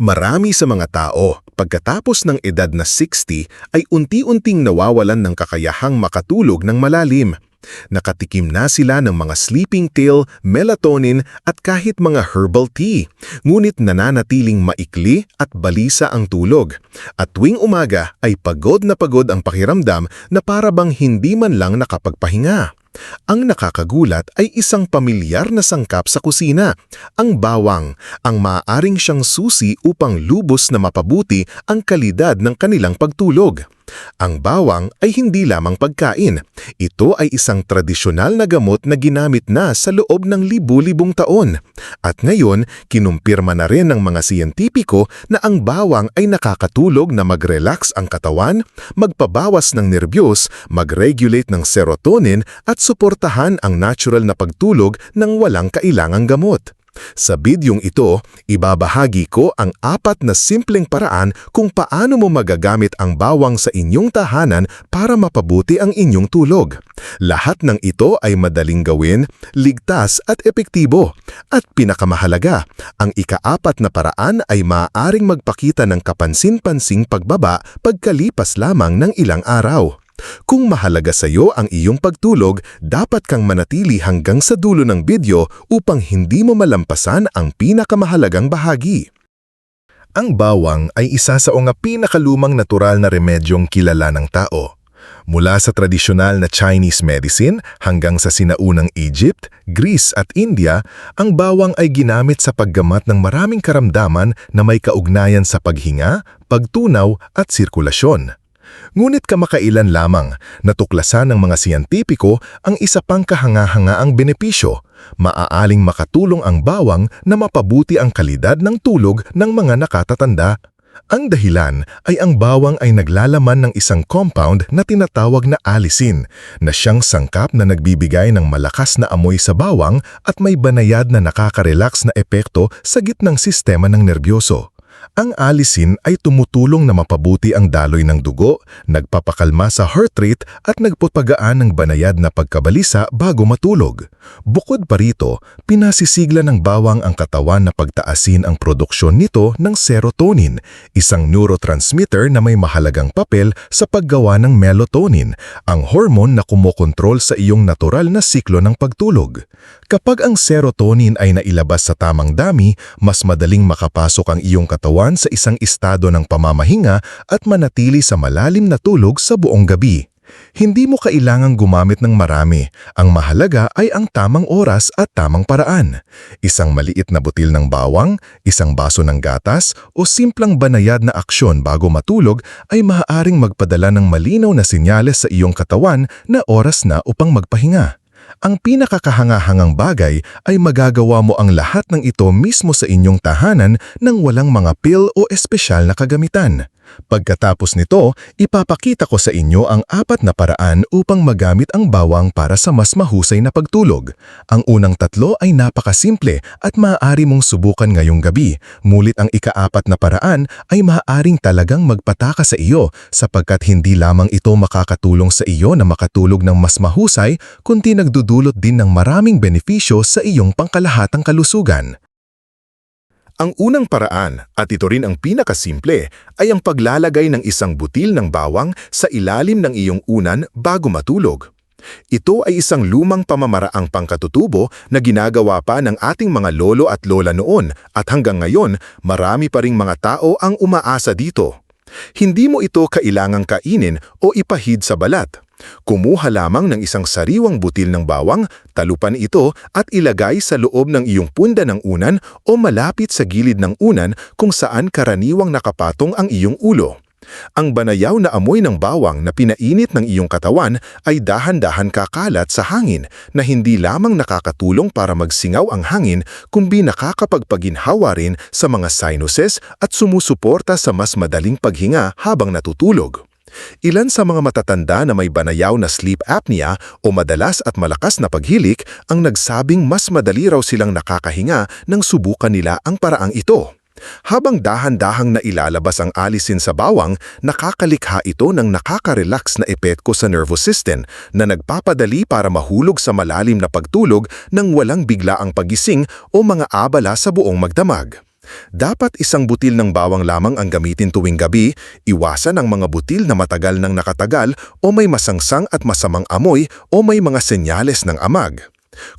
Marami sa mga tao, pagkatapos ng edad na 60, ay unti-unting nawawalan ng kakayahang makatulog ng malalim. Nakatikim na sila ng mga sleeping pill, melatonin at kahit mga herbal tea. Ngunit nananatiling maikli at balisa ang tulog. At tuwing umaga ay pagod na pagod ang pakiramdam na parabang hindi man lang nakapagpahinga. Ang nakakagulat ay isang pamilyar na sangkap sa kusina, ang bawang, ang maaaring siyang susi upang lubos na mapabuti ang kalidad ng kanilang pagtulog. Ang bawang ay hindi lamang pagkain. Ito ay isang tradisyonal na gamot na ginamit na sa loob ng libu-libong taon. At ngayon, kinumpirma na rin ng mga siyentipiko na ang bawang ay nakakatulog na mag-relax ang katawan, magpabawas ng nervyos, mag-regulate ng serotonin at suportahan ang natural na pagtulog ng walang kailangang gamot. Sa bidyong ito, ibabahagi ko ang apat na simpleng paraan kung paano mo magagamit ang bawang sa inyong tahanan para mapabuti ang inyong tulog. Lahat ng ito ay madaling gawin, ligtas at epektibo. At pinakamahalaga, ang ikaapat na paraan ay maaaring magpakita ng kapansin-pansing pagbaba pagkalipas lamang ng ilang araw. Kung mahalaga sa iyo ang iyong pagtulog, dapat kang manatili hanggang sa dulo ng video upang hindi mo malampasan ang pinakamahalagang bahagi. Ang bawang ay isa sa mga pinakalumang natural na remedyong kilala ng tao. Mula sa tradisyonal na Chinese medicine hanggang sa sinaunang Egypt, Greece at India, ang bawang ay ginamit sa paggamat ng maraming karamdaman na may kaugnayan sa paghinga, pagtunaw at sirkulasyon. Ngunit kamakailan lamang natuklasan ng mga siyentipiko ang isa pang kahangahangaang benepisyo. Maaaling makatulong ang bawang na mapabuti ang kalidad ng tulog ng mga nakatatanda. Ang dahilan ay ang bawang ay naglalaman ng isang compound na tinatawag na alisin, na siyang sangkap na nagbibigay ng malakas na amoy sa bawang at may banayad na nakaka-relax na epekto sa gitnang sistema ng nerbyoso. Ang alisin ay tumutulong na mapabuti ang daloy ng dugo, nagpapakalma sa heart rate at nagpapagaan ng banayad na pagkabalisa bago matulog. Bukod pa rito, pinasisigla ng bawang ang katawan na pagtaasin ang produksyon nito ng serotonin, isang neurotransmitter na may mahalagang papel sa paggawa ng melatonin, ang hormone na kumokontrol sa iyong natural na siklo ng pagtulog. Kapag ang serotonin ay nailabas sa tamang dami, mas madaling makapasok ang iyong katawan sa isang estado ng pamamahinga at manatili sa malalim na tulog sa buong gabi. Hindi mo kailangang gumamit ng marami. Ang mahalaga ay ang tamang oras at tamang paraan. Isang maliit na butil ng bawang, isang baso ng gatas, o simplang banayad na aksyon bago matulog ay maaaring magpadala ng malinaw na senyales sa iyong katawan na oras na upang magpahinga. Ang pinakakahangahangang bagay ay magagawa mo ang lahat ng ito mismo sa inyong tahanan nang walang mga pill o espesyal na kagamitan. Pagkatapos nito, ipapakita ko sa inyo ang apat na paraan upang magamit ang bawang para sa mas mahusay na pagtulog. Ang unang tatlo ay napakasimple at maaari mong subukan ngayong gabi, mulit ang ikaapat na paraan ay maaaring talagang magpataka sa iyo sapagkat hindi lamang ito makakatulong sa iyo na makatulog ng mas mahusay, kundi nagdudulot din ng maraming benepisyo sa iyong pangkalahatang kalusugan. Ang unang paraan, at ito rin ang pinakasimple, ay ang paglalagay ng isang butil ng bawang sa ilalim ng iyong unan bago matulog. Ito ay isang lumang pamamaraang pangkatutubo na ginagawa pa ng ating mga lolo at lola noon at hanggang ngayon marami pa ring mga tao ang umaasa dito. Hindi mo ito kailangang kainin o ipahid sa balat. Kumuha lamang ng isang sariwang butil ng bawang, talupan ito at ilagay sa loob ng iyong punda ng unan o malapit sa gilid ng unan kung saan karaniwang nakapatong ang iyong ulo. Ang banayaw na amoy ng bawang na pinainit ng iyong katawan ay dahan-dahan kakalat sa hangin na hindi lamang nakakatulong para magsingaw ang hangin kundi nakakapagpaginhawa rin sa mga sinuses at sumusuporta sa mas madaling paghinga habang natutulog. Ilan sa mga matatanda na may banayaw na sleep apnea o madalas at malakas na paghilik ang nagsabing mas madali raw silang nakakahinga nang subukan nila ang paraang ito. Habang dahan-dahang na ilalabas ang alisin sa bawang, nakakalikha ito ng nakaka-relax na epekto sa nervous system na nagpapadali para mahulog sa malalim na pagtulog nang walang biglaang pagising o mga abala sa buong magdamag. Dapat isang butil ng bawang lamang ang gamitin tuwing gabi, iwasan ang mga butil na matagal nang nakatagal o may masangsang at masamang amoy o may mga senyales ng amag.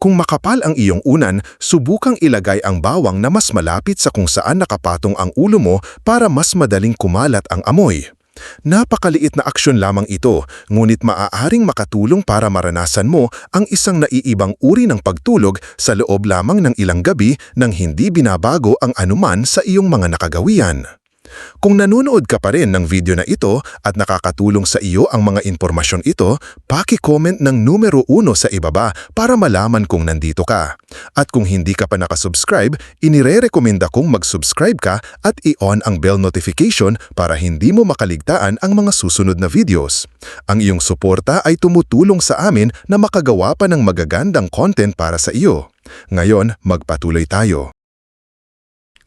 Kung makapal ang iyong unan, subukang ilagay ang bawang na mas malapit sa kung saan nakapatong ang ulo mo para mas madaling kumalat ang amoy. Napakaliit na aksyon lamang ito, ngunit maaaring makatulong para maranasan mo ang isang naiibang uri ng pagtulog sa loob lamang ng ilang gabi nang hindi binabago ang anuman sa iyong mga nakagawian. Kung nanonood ka pa rin ng video na ito at nakakatulong sa iyo ang mga impormasyon ito, paki-comment ng numero uno sa ibaba para malaman kung nandito ka. At kung hindi ka pa nakasubscribe, inire-recommenda kong mag-subscribe ka at i-on ang bell notification para hindi mo makaligtaan ang mga susunod na videos. Ang iyong suporta ay tumutulong sa amin na makagawa pa ng magagandang content para sa iyo. Ngayon, magpatuloy tayo.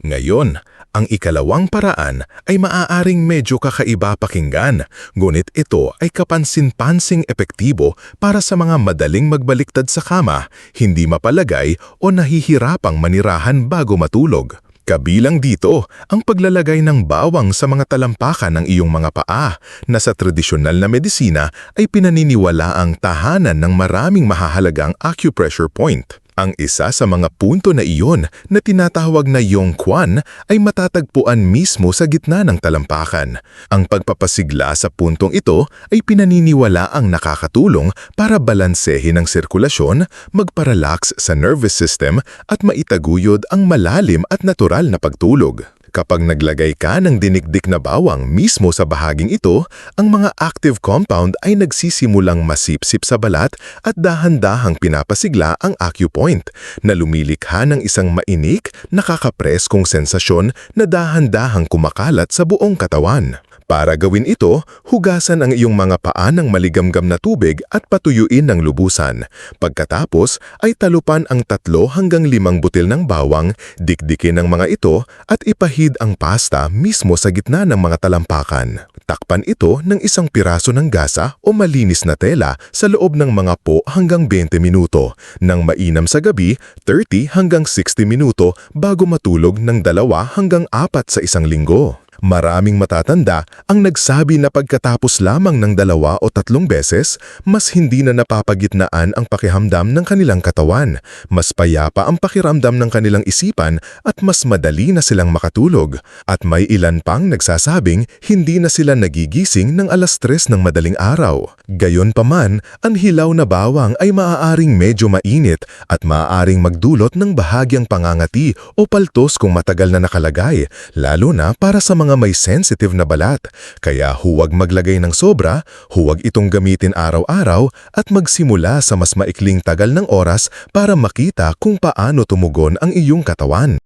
Ngayon, ang ikalawang paraan ay maaaring medyo kakaiba pakinggan, ngunit ito ay kapansin-pansing epektibo para sa mga madaling magbaliktad sa kama, hindi mapalagay o nahihirapang manirahan bago matulog. Kabilang dito ang paglalagay ng bawang sa mga talampakan ng iyong mga paa na sa tradisyonal na medisina ay pinaniniwala ang tahanan ng maraming mahahalagang acupressure point. Ang isa sa mga punto na iyon na tinatawag na Yong Kwan ay matatagpuan mismo sa gitna ng talampakan. Ang pagpapasigla sa puntong ito ay pinaniniwala ang nakakatulong para balansehin ang sirkulasyon, magparelax sa nervous system at maitaguyod ang malalim at natural na pagtulog. Kapag naglagay ka ng dinikdik na bawang mismo sa bahaging ito, ang mga active compound ay nagsisimulang masipsip sa balat at dahan-dahang pinapasigla ang acupoint na lumilikha ng isang mainik, nakakapres kong sensasyon na dahan-dahang kumakalat sa buong katawan. Para gawin ito, hugasan ang iyong mga paa ng maligamgam na tubig at patuyuin ng lubusan. Pagkatapos ay talupan ang tatlo hanggang limang butil ng bawang, dikdikin ang mga ito at ipahid ang pasta mismo sa gitna ng mga talampakan. Takpan ito ng isang piraso ng gasa o malinis na tela sa loob ng mga po hanggang 20 minuto. Nang mainam sa gabi, 30 hanggang 60 minuto bago matulog ng dalawa hanggang apat sa isang linggo. Maraming matatanda ang nagsabi na pagkatapos lamang ng dalawa o tatlong beses, mas hindi na napapagitnaan ang pakihamdam ng kanilang katawan, mas payapa ang pakiramdam ng kanilang isipan at mas madali na silang makatulog. At may ilan pang nagsasabing hindi na sila nagigising ng alas tres ng madaling araw. Gayon pa man, ang hilaw na bawang ay maaaring medyo mainit at maaaring magdulot ng bahagyang pangangati o paltos kung matagal na nakalagay, lalo na para sa mga mga may sensitive na balat, kaya huwag maglagay ng sobra, huwag itong gamitin araw-araw at magsimula sa mas maikling tagal ng oras para makita kung paano tumugon ang iyong katawan.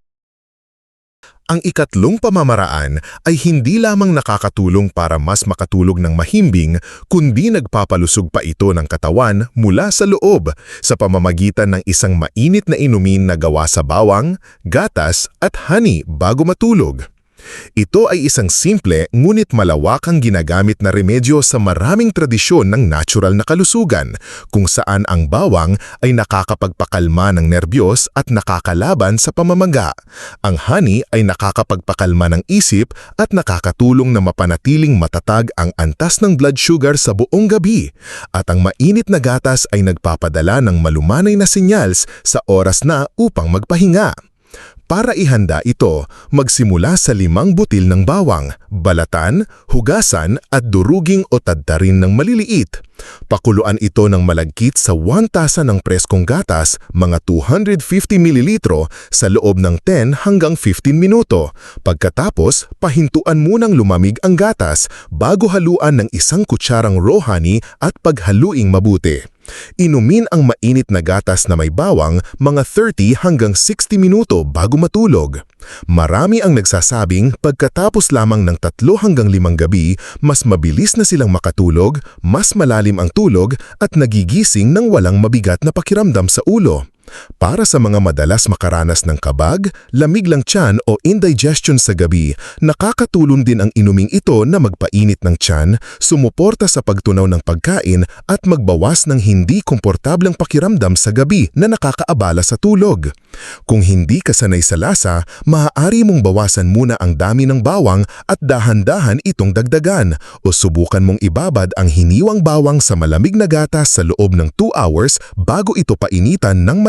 Ang ikatlong pamamaraan ay hindi lamang nakakatulong para mas makatulog ng mahimbing, kundi nagpapalusog pa ito ng katawan mula sa loob sa pamamagitan ng isang mainit na inumin na gawa sa bawang, gatas at honey bago matulog. Ito ay isang simple ngunit malawakang ginagamit na remedyo sa maraming tradisyon ng natural na kalusugan kung saan ang bawang ay nakakapagpakalma ng nerbiyos at nakakalaban sa pamamaga. Ang honey ay nakakapagpakalma ng isip at nakakatulong na mapanatiling matatag ang antas ng blood sugar sa buong gabi. At ang mainit na gatas ay nagpapadala ng malumanay na sinyals sa oras na upang magpahinga. Para ihanda ito, magsimula sa limang butil ng bawang, balatan, hugasan at duruging o tadtarin ng maliliit. Pakuluan ito ng malagkit sa 1 tasa ng preskong gatas, mga 250 ml sa loob ng 10 hanggang 15 minuto. Pagkatapos, pahintuan munang lumamig ang gatas bago haluan ng isang kutsarang honey at paghaluing mabuti. Inumin ang mainit na gatas na may bawang mga 30 hanggang 60 minuto bago matulog. Marami ang nagsasabing pagkatapos lamang ng tatlo hanggang limang gabi, mas mabilis na silang makatulog, mas malalim ang tulog at nagigising ng walang mabigat na pakiramdam sa ulo. Para sa mga madalas makaranas ng kabag, lamig lang tiyan o indigestion sa gabi, nakakatulong din ang inuming ito na magpainit ng tiyan, sumuporta sa pagtunaw ng pagkain at magbawas ng hindi komportableng pakiramdam sa gabi na nakakaabala sa tulog. Kung hindi ka sanay sa lasa, maaari mong bawasan muna ang dami ng bawang at dahan-dahan itong dagdagan o subukan mong ibabad ang hiniwang bawang sa malamig na gatas sa loob ng 2 hours bago ito painitan ng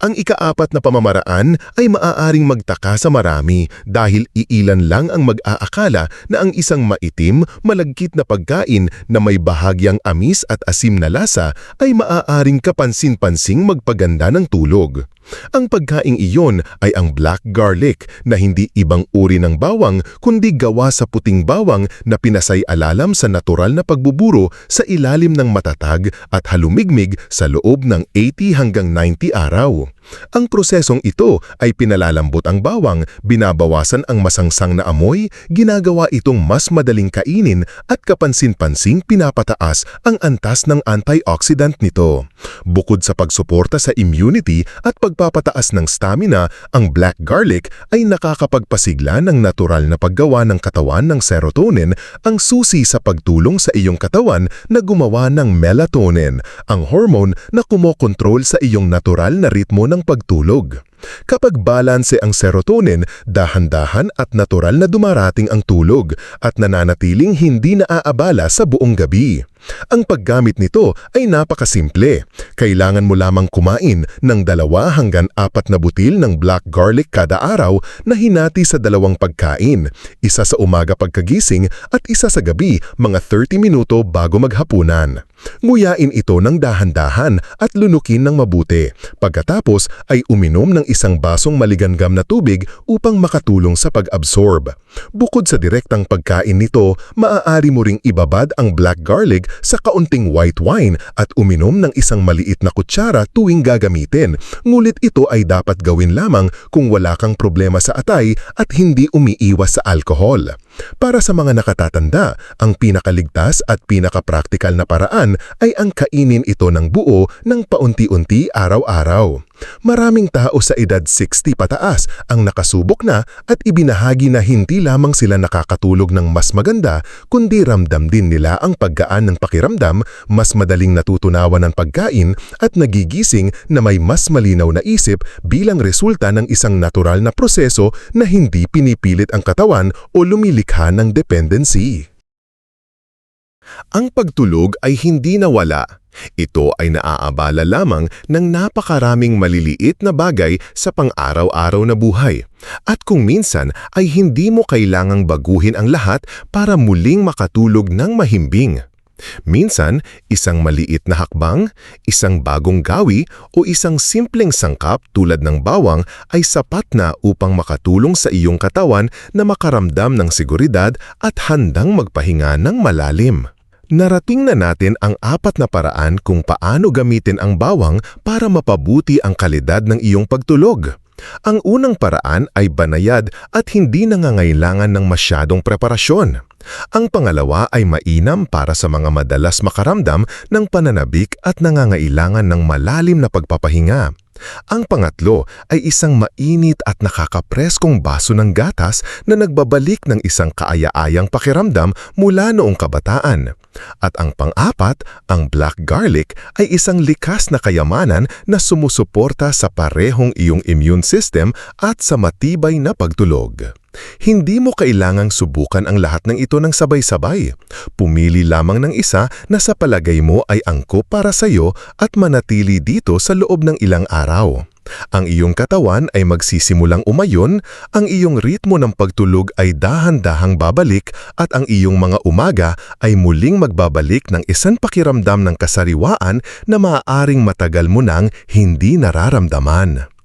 Ang ikaapat na pamamaraan ay maaaring magtaka sa marami dahil iilan lang ang mag-aakala na ang isang maitim, malagkit na pagkain na may bahagyang amis at asim na lasa ay maaaring kapansin-pansing magpaganda ng tulog. Ang pagkaing iyon ay ang black garlic na hindi ibang uri ng bawang kundi gawa sa puting bawang na pinasay alalam sa natural na pagbuburo sa ilalim ng matatag at halumigmig sa loob ng 80 hanggang 90 araw. Ang prosesong ito ay pinalalambot ang bawang, binabawasan ang masangsang na amoy, ginagawa itong mas madaling kainin at kapansin-pansing pinapataas ang antas ng antioxidant nito. Bukod sa pagsuporta sa immunity at pagpapataas ng stamina, ang black garlic ay nakakapagpasigla ng natural na paggawa ng katawan ng serotonin, ang susi sa pagtulong sa iyong katawan na gumawa ng melatonin, ang hormone na kumokontrol sa iyong natural na ritmo ng pagtulog. Kapag balanse ang serotonin, dahan-dahan at natural na dumarating ang tulog at nananatiling hindi naaabala sa buong gabi. Ang paggamit nito ay napakasimple. Kailangan mo lamang kumain ng dalawa hanggang apat na butil ng black garlic kada araw na hinati sa dalawang pagkain, isa sa umaga pagkagising at isa sa gabi mga 30 minuto bago maghapunan. Nguyain ito ng dahan-dahan at lunukin ng mabuti. Pagkatapos ay uminom ng isang basong maliganggam na tubig upang makatulong sa pag-absorb. Bukod sa direktang pagkain nito, maaari mo ring ibabad ang black garlic sa kaunting white wine at uminom ng isang maliit na kutsara tuwing gagamitin. Ngunit ito ay dapat gawin lamang kung wala kang problema sa atay at hindi umiiwas sa alkohol. Para sa mga nakatatanda, ang pinakaligtas at pinakapraktikal na paraan ay ang kainin ito ng buo ng paunti-unti araw-araw. Maraming tao sa edad 60 pataas ang nakasubok na at ibinahagi na hindi lamang sila nakakatulog ng mas maganda kundi ramdam din nila ang paggaan ng pakiramdam, mas madaling natutunawan ng pagkain at nagigising na may mas malinaw na isip bilang resulta ng isang natural na proseso na hindi pinipilit ang katawan o lumilikha ng dependency. Ang pagtulog ay hindi nawala. Ito ay naaabala lamang ng napakaraming maliliit na bagay sa pang-araw-araw na buhay. At kung minsan ay hindi mo kailangang baguhin ang lahat para muling makatulog ng mahimbing. Minsan, isang maliit na hakbang, isang bagong gawi o isang simpleng sangkap tulad ng bawang ay sapat na upang makatulong sa iyong katawan na makaramdam ng seguridad at handang magpahinga ng malalim. Narating na natin ang apat na paraan kung paano gamitin ang bawang para mapabuti ang kalidad ng iyong pagtulog. Ang unang paraan ay banayad at hindi nangangailangan ng masyadong preparasyon. Ang pangalawa ay mainam para sa mga madalas makaramdam ng pananabik at nangangailangan ng malalim na pagpapahinga. Ang pangatlo ay isang mainit at nakakapreskong baso ng gatas na nagbabalik ng isang kaaya-ayang pakiramdam mula noong kabataan. At ang pang-apat, ang black garlic ay isang likas na kayamanan na sumusuporta sa parehong iyong immune system at sa matibay na pagtulog. Hindi mo kailangang subukan ang lahat ng ito ng sabay-sabay. Pumili lamang ng isa na sa palagay mo ay angkop para sa iyo at manatili dito sa loob ng ilang araw. Ang iyong katawan ay magsisimulang umayon, ang iyong ritmo ng pagtulog ay dahan-dahang babalik at ang iyong mga umaga ay muling magbabalik ng isang pakiramdam ng kasariwaan na maaaring matagal mo nang hindi nararamdaman.